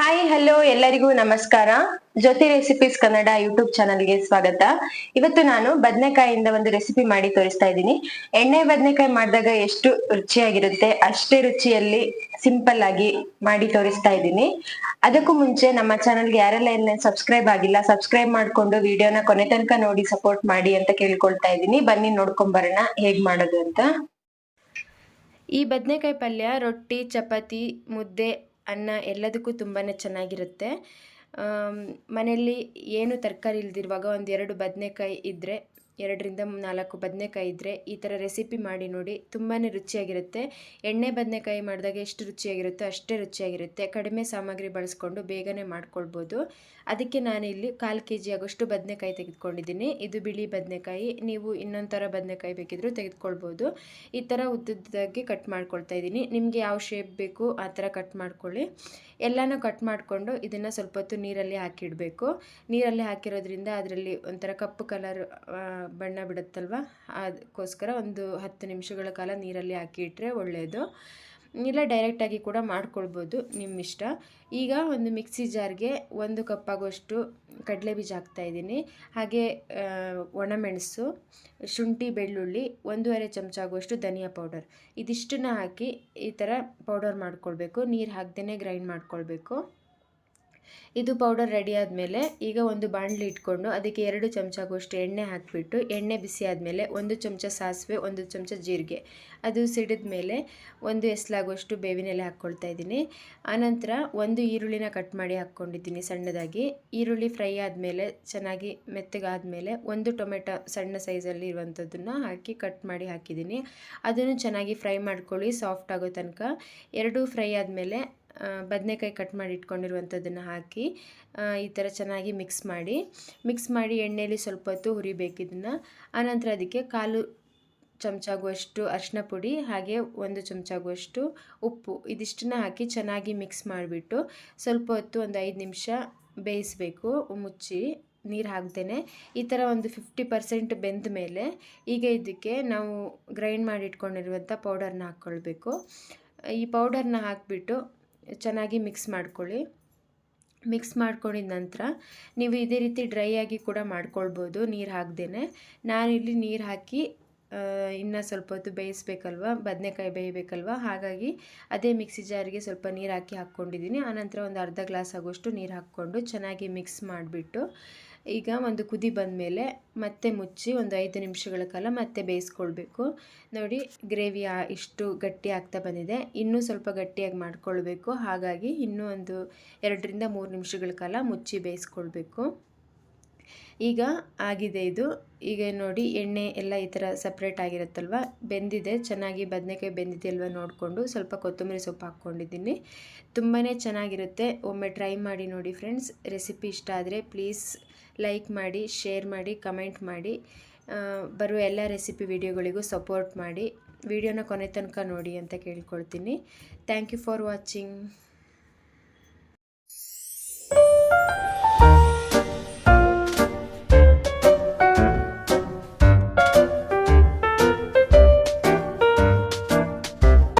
Hi hello ಎಲ್ಲರಿಗೂ ನಮಸ್ಕಾರ. ಜ್ಯೋತಿ recipes Kannada YouTube ಚಾನಲ್ಗೆ ಸ್ವಾಗತ. ಇವತ್ತು ನಾನು ಬದನೆಕಾಯಿಯಿಂದ ಒಂದು ರೆಸಿಪಿ ಮಾಡಿ ತೋರಿಸ್ತಾ ಇದ್ದೀನಿ. ಎಣ್ಣೆ ಬದನೆಕಾಯಿ ಮಾಡಿದಾಗ ಎಷ್ಟು ರುಚಿಯಾಗಿರುತ್ತೆ, ಅಷ್ಟೇ ರುಚಿಯಲ್ಲಿ ಸಿಂಪಲ್ ಆಗಿ ಮಾಡಿ ತೋರಿಸ್ತಾ ಇದ್ದೀನಿ. ಅದಕ್ಕೂ ಮುಂಚೆ ನಮ್ಮ ಚಾನಲ್ಗೆ ಯಾರೆಲ್ಲ ಏನೇ ಸಬ್ಸ್ಕ್ರೈಬ್ ಆಗಿಲ್ಲ ಸಬ್ಸ್ಕ್ರೈಬ್ ಮಾಡ್ಕೊಂಡು ವಿಡಿಯೋನ ಕೊನೆ ತನಕ ನೋಡಿ ಸಪೋರ್ಟ್ ಮಾಡಿ ಅಂತ ಕೇಳ್ಕೊಳ್ತಾ ಇದ್ದೀನಿ. ಬನ್ನಿ ನೋಡ್ಕೊಂಡ್ ಬರೋಣ ಹೇಗ್ ಮಾಡೋದು ಅಂತ. ಈ ಬದನೆಕಾಯಿ ಪಲ್ಯ ರೊಟ್ಟಿ, ಚಪಾತಿ, ಮುದ್ದೆ ಅನ್ನ ಎಲ್ಲದಕ್ಕೂ ತುಂಬಾ ಚೆನ್ನಾಗಿರುತ್ತೆ. ಮನೆಯಲ್ಲಿ ಏನು ತರಕಾರಿ ಇಲ್ದಿರುವಾಗ ಒಂದೆರಡು ಬದನೇಕಾಯಿ ಇದ್ದರೆ ಎರಡರಿಂದ ನಾಲ್ಕು ಬದನೆಕಾಯಿ ಇದ್ದರೆ ಈ ಥರ ರೆಸಿಪಿ ಮಾಡಿ ನೋಡಿ ತುಂಬಾ ರುಚಿಯಾಗಿರುತ್ತೆ. ಎಣ್ಣೆ ಬದನೆಕಾಯಿ ಮಾಡಿದಾಗ ಎಷ್ಟು ರುಚಿಯಾಗಿರುತ್ತೋ ಅಷ್ಟೇ ರುಚಿಯಾಗಿರುತ್ತೆ. ಕಡಿಮೆ ಸಾಮಗ್ರಿ ಬಳಸ್ಕೊಂಡು ಬೇಗನೆ ಮಾಡ್ಕೊಳ್ಬೋದು. ಅದಕ್ಕೆ ನಾನು ಇಲ್ಲಿ ಕಾಲು ಕೆ ಜಿ ಆಗೋಷ್ಟು ಬದನೆಕಾಯಿ ತೆಗೆದುಕೊಂಡಿದ್ದೀನಿ. ಇದು ಬಿಳಿ ಬದನೆಕಾಯಿ. ನೀವು ಇನ್ನೊಂದು ಥರ ಬದನೆಕಾಯಿ ಬೇಕಿದ್ದರೂ ತೆಗೆದುಕೊಳ್ಬೋದು. ಈ ಥರ ಉದ್ದದ್ದಾಗಿ ಕಟ್ ಮಾಡ್ಕೊಳ್ತಾ ಇದ್ದೀನಿ. ನಿಮಗೆ ಯಾವ ಶೇಪ್ ಬೇಕು ಆ ಥರ ಕಟ್ ಮಾಡ್ಕೊಳ್ಳಿ. ಎಲ್ಲನೂ ಕಟ್ ಮಾಡಿಕೊಂಡು ಇದನ್ನು ಸ್ವಲ್ಪ ಹೊತ್ತು ನೀರಲ್ಲಿ ಹಾಕಿಡಬೇಕು. ನೀರಲ್ಲಿ ಹಾಕಿರೋದ್ರಿಂದ ಅದರಲ್ಲಿ ಒಂಥರ ಕಪ್ಪು ಕಲರ್ ಬಣ್ಣ ಬಿಡುತ್ತಲ್ವ? ಅದಕ್ಕೋಸ್ಕರ ಒಂದು ಹತ್ತು ನಿಮಿಷಗಳ ಕಾಲ ನೀರಲ್ಲಿ ಹಾಕಿ ಇಟ್ಟರೆ ಒಳ್ಳೆಯದು ಇಲ್ಲ ಡೈರೆಕ್ಟಾಗಿ ಕೂಡ ಮಾಡ್ಕೊಳ್ಬೋದು ನಿಮ್ಮ ಇಷ್ಟ. ಈಗ ಒಂದು ಮಿಕ್ಸಿ ಜಾರ್ಗೆ ಒಂದು ಕಪ್ ಆಗುವಷ್ಟು ಕಡಲೆ ಬೀಜ ಹಾಕ್ತಾಯಿದ್ದೀನಿ ಹಾಗೆ ಒಣಮೆಣಸು ಶುಂಠಿ, ಬೆಳ್ಳುಳ್ಳಿ, ಒಂದೂವರೆ ಚಮಚ ಆಗುವಷ್ಟು ಧನಿಯಾ ಪೌಡರ್. ಇದಿಷ್ಟನ್ನು ಹಾಕಿ ಈ ಥರ ಪೌಡರ್ ಮಾಡ್ಕೊಳ್ಬೇಕು. ನೀರು ಹಾಕ್ದೇ ಗ್ರೈಂಡ್ ಮಾಡ್ಕೊಳ್ಬೇಕು. ಇದು ಪೌಡರ್ ರೆಡಿ ಆದಮೇಲೆ ಈಗ ಒಂದು ಬಾಣಲಿ ಇಟ್ಕೊಂಡು ಅದಕ್ಕೆ ಎರಡು ಚಮಚ ಆಗುವಷ್ಟು ಎಣ್ಣೆ ಹಾಕಿಬಿಟ್ಟು ಎಣ್ಣೆ ಬಿಸಿ ಆದಮೇಲೆ ಒಂದು ಚಮಚ ಸಾಸಿವೆ, ಒಂದು ಚಮಚ ಜೀರಿಗೆ. ಅದು ಸಿಡಿದ ಮೇಲೆ ಒಂದು ಎಸ್ಲಾಗುವಷ್ಟು ಬೇವಿನೆಲೆ ಹಾಕ್ಕೊಳ್ತಾ ಇದ್ದೀನಿ. ಆನಂತರ ಒಂದು ಈರುಳ್ಳಿನ ಕಟ್ ಮಾಡಿ ಹಾಕ್ಕೊಂಡಿದ್ದೀನಿ ಸಣ್ಣದಾಗಿ. ಈರುಳ್ಳಿ ಫ್ರೈ ಆದಮೇಲೆ ಚೆನ್ನಾಗಿ ಮೆತ್ತಗಾದಮೇಲೆ ಒಂದು ಟೊಮೆಟೊ ಸಣ್ಣ ಸೈಜಲ್ಲಿ ಇರುವಂಥದ್ದನ್ನು ಹಾಕಿ ಕಟ್ ಮಾಡಿ ಹಾಕಿದ್ದೀನಿ. ಅದನ್ನು ಚೆನ್ನಾಗಿ ಫ್ರೈ ಮಾಡ್ಕೊಳ್ಳಿ ಸಾಫ್ಟ್ ಆಗೋ ತನಕ. ಎರಡೂ ಫ್ರೈ ಆದಮೇಲೆ ಬದನೆಕಾಯಿ ಕಟ್ ಮಾಡಿ ಇಟ್ಕೊಂಡಿರುವಂಥದ್ದನ್ನು ಹಾಕಿ ಈ ಥರ ಚೆನ್ನಾಗಿ ಮಿಕ್ಸ್ ಮಾಡಿ. ಮಿಕ್ಸ್ ಮಾಡಿ ಎಣ್ಣೆಯಲ್ಲಿ ಸ್ವಲ್ಪ ಹೊತ್ತು ಹುರಿಬೇಕು ಇದನ್ನು. ಆನಂತರ ಅದಕ್ಕೆ ಕಾಲು ಚಮಚಾಗುವಷ್ಟು ಅರಿಶಿನ ಪುಡಿ, ಹಾಗೆ ಒಂದು ಚಮಚಾಗುವಷ್ಟು ಉಪ್ಪು ಇದಿಷ್ಟನ್ನ ಹಾಕಿ ಚೆನ್ನಾಗಿ ಮಿಕ್ಸ್ ಮಾಡಿಬಿಟ್ಟು ಸ್ವಲ್ಪ ಹೊತ್ತು ಒಂದು ಐದು ನಿಮಿಷ ಬೇಯಿಸಬೇಕು. ಮುಚ್ಚಿ ನೀರು ಹಾಕ್ದೇ ಈ ಥರ ಒಂದು ಫಿಫ್ಟಿ ಪರ್ಸೆಂಟ್ ಬೆಂದ ಮೇಲೆ ಈಗ ಇದಕ್ಕೆ ನಾವು ಗ್ರೈಂಡ್ ಮಾಡಿ ಇಟ್ಕೊಂಡಿರುವಂಥ ಪೌಡರ್ನ ಹಾಕ್ಕೊಳ್ಬೇಕು. ಈ ಪೌಡರ್ನ ಹಾಕಿಬಿಟ್ಟು ಚೆನ್ನಾಗಿ ಮಿಕ್ಸ್ ಮಾಡ್ಕೊಳ್ಳಿ. ಮಿಕ್ಸ್ ಮಾಡ್ಕೊಂಡಿದ ನಂತರ ನೀವು ಇದೇ ರೀತಿ ಡ್ರೈ ಆಗಿ ಕೂಡ ಮಾಡ್ಕೊಳ್ಬೋದು ನೀರು ಹಾಕ್ದೇ ನಾನಿಲ್ಲಿ ನೀರು ಹಾಕಿ ಇನ್ನು ಸ್ವಲ್ಪ ಹೊತ್ತು ಬೇಯಿಸ್ಬೇಕಲ್ವ? ಬದನೆಕಾಯಿ ಬೇಯಬೇಕಲ್ವ? ಹಾಗಾಗಿ ಅದೇ ಮಿಕ್ಸಿ ಜಾರಿಗೆ ಸ್ವಲ್ಪ ನೀರು ಹಾಕಿ ಹಾಕ್ಕೊಂಡಿದ್ದೀನಿ ಆನಂತರ ಒಂದು ಅರ್ಧ ಗ್ಲಾಸ್ ಆಗೋಷ್ಟು ನೀರು ಹಾಕ್ಕೊಂಡು ಚೆನ್ನಾಗಿ ಮಿಕ್ಸ್ ಮಾಡಿಬಿಟ್ಟು ಈಗ ಒಂದು ಕುದಿ ಬಂದಮೇಲೆ ಮತ್ತೆ ಮುಚ್ಚಿ ಒಂದು ಐದು ನಿಮಿಷಗಳ ಕಾಲ ಮತ್ತೆ ಬೇಯಿಸ್ಕೊಳ್ಬೇಕು. ನೋಡಿ ಗ್ರೇವಿ ಇಷ್ಟು ಗಟ್ಟಿ ಆಗ್ತಾ ಬಂದಿದೆ. ಇನ್ನೂ ಸ್ವಲ್ಪ ಗಟ್ಟಿಯಾಗಿ ಮಾಡ್ಕೊಳ್ಬೇಕು. ಹಾಗಾಗಿ ಇನ್ನೂ ಒಂದು ಎರಡರಿಂದ ಮೂರು ನಿಮಿಷಗಳ ಕಾಲ ಮುಚ್ಚಿ ಬೇಯಿಸ್ಕೊಳ್ಬೇಕು. ಈಗ ಆಗಿದೆ ಇದು. ಈಗ ನೋಡಿ, ಎಣ್ಣೆ ಎಲ್ಲ ಈ ಥರ ಸಪ್ರೇಟ್ ಆಗಿರುತ್ತಲ್ವ? ಬೆಂದಿದೆ. ಚೆನ್ನಾಗಿ ಬದನೆಕಾಯಿ ಬೆಂದಿದೆಯಲ್ವ ನೋಡಿಕೊಂಡು. ಸ್ವಲ್ಪ ಕೊತ್ತಂಬರಿ ಸೊಪ್ಪು ಹಾಕ್ಕೊಂಡಿದ್ದೀನಿ. ತುಂಬಾ ಚೆನ್ನಾಗಿರುತ್ತೆ. ಒಮ್ಮೆ ಟ್ರೈ ಮಾಡಿ ನೋಡಿ ಫ್ರೆಂಡ್ಸ್. ರೆಸಿಪಿ ಇಷ್ಟ ಆದರೆ ಪ್ಲೀಸ್ ಲೈಕ್ ಮಾಡಿ ಶೇರ್ ಮಾಡಿ ಕಮೆಂಟ್ ಮಾಡಿ ಬರುವ ಎಲ್ಲ ರೆಸಿಪಿ ವಿಡಿಯೋಗಳಿಗೂ ಸಪೋರ್ಟ್ ಮಾಡಿ ವಿಡಿಯೋನ ಕೊನೆ ತನಕ ನೋಡಿ ಅಂತ ಕೇಳ್ಕೊಳ್ತೀನಿ. Thank you for watching